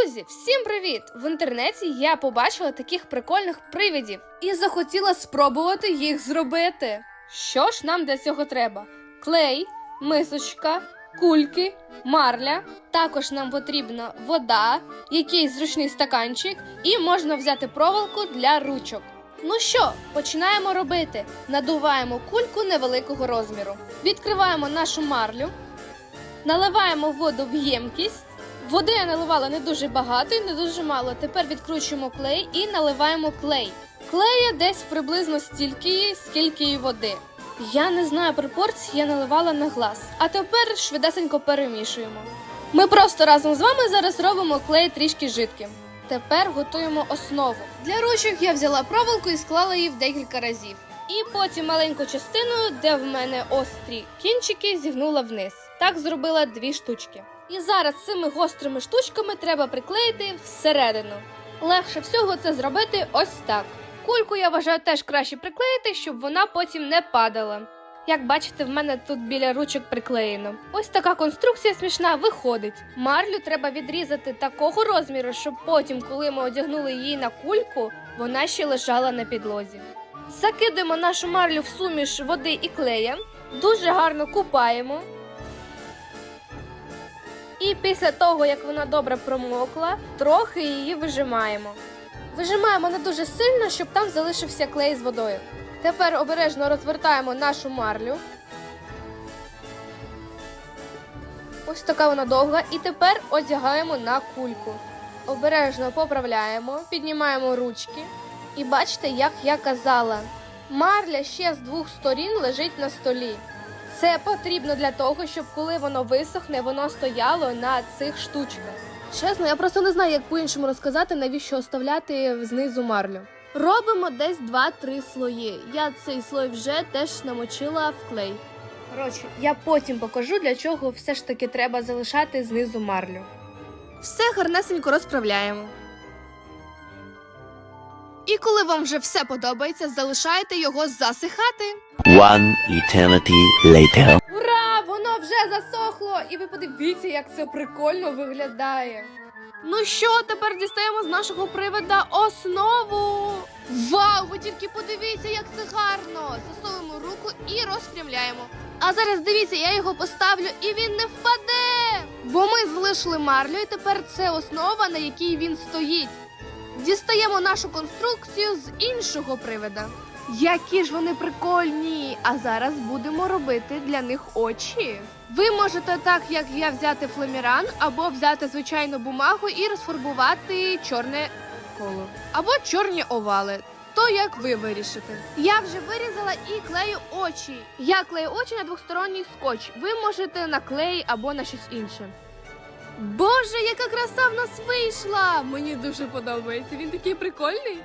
Друзі, всім привіт! В інтернеті я побачила таких прикольних привідів і захотіла спробувати їх зробити. Що ж нам для цього треба? Клей, мисочка, кульки, марля. Також нам потрібна вода, якийсь зручний стаканчик, і можна взяти проволоку для ручок. Ну що, починаємо робити. Надуваємо кульку невеликого розміру. Відкриваємо нашу марлю, наливаємо воду в ємкість. Води я наливала не дуже багато і не дуже мало. Тепер відкручуємо клей і наливаємо клей. Клея десь приблизно стільки, скільки і води. Я не знаю пропорцій, я наливала на глаз. А тепер швидесенько перемішуємо. Ми просто разом з вами зараз робимо клей трішки жидким. Тепер готуємо основу. Для ручок я взяла проволоку і склала її в декілька разів. І потім маленьку частину, де в мене острі кінчики, зігнула вниз. Так зробила дві штучки. І зараз цими гострими штучками треба приклеїти всередину. Легше всього це зробити ось так. Кульку я вважаю теж краще приклеїти, щоб вона потім не падала. Як бачите, в мене тут біля ручок приклеєно. Ось така конструкція смішна виходить. Марлю треба відрізати такого розміру, щоб потім, коли ми одягнули її на кульку, вона ще лежала на підлозі. Закидуємо нашу марлю в суміш води і клея, дуже гарно купаємо. І після того, як вона добре промокла, трохи її вижимаємо. Вижимаємо не дуже сильно, щоб там залишився клей з водою. Тепер обережно розвертаємо нашу марлю. Ось така вона довга. І тепер одягаємо на кульку. Обережно поправляємо, піднімаємо ручки. І бачите, як я казала, марля ще з двох сторін лежить на столі. Це потрібно для того, щоб коли воно висохне, воно стояло на цих штучках. Чесно, я просто не знаю, як по-іншому розказати, навіщо оставляти знизу марлю. Робимо десь 2-3 слої. Я цей слой вже теж намочила в клей. Коротше, я потім покажу, для чого все ж таки треба залишати знизу марлю. Все гарнесенько розправляємо. І коли вам вже все подобається, залишайте його засихати. One eternity later. Ура! Воно вже засохло! І ви подивіться, як це прикольно виглядає. Ну що, тепер дістаємо з нашого привода основу. Вау! Ви тільки подивіться, як це гарно! Засовуємо руку і розпрямляємо. А зараз дивіться, я його поставлю і він не впаде. Бо ми залишили марлю, і тепер це основа, на якій він стоїть. Дістаємо нашу конструкцію з іншого привода. Які ж вони прикольні! А зараз будемо робити для них очі. Ви можете так, як я, взяти фломіран, або взяти звичайну бумагу і розфарбувати чорне коло, або чорні овали. То як ви вирішите? Я вже вирізала і клею очі. Я клею очі на двосторонній скотч. Ви можете на клей або на щось інше. Боже, яка краса в нас вийшла! Мені дуже подобається. Він такий прикольний.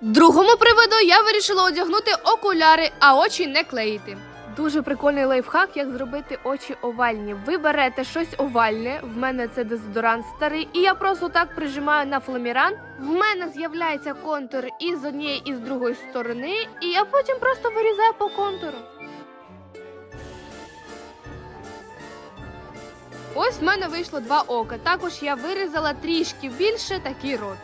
Другому приводу я вирішила одягнути окуляри, а очі не клеїти. Дуже прикольний лайфхак, як зробити очі овальні. Ви берете щось овальне, в мене це дезодорант старий, і я просто так прижимаю на фламіран. В мене з'являється контур і з однієї, і з другої сторони, і я потім просто вирізаю по контуру. Ось в мене вийшло два ока. Також я вирізала трішки більше такий рот.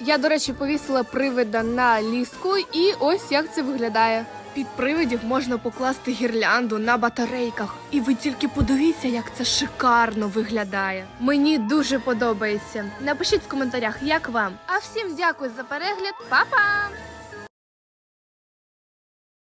Я, до речі, повісила привида на ліску, і ось як це виглядає. Під привидів можна покласти гірлянду на батарейках. І ви тільки подивіться, як це шикарно виглядає. Мені дуже подобається. Напишіть в коментарях, як вам. А всім дякую за перегляд, Па-па!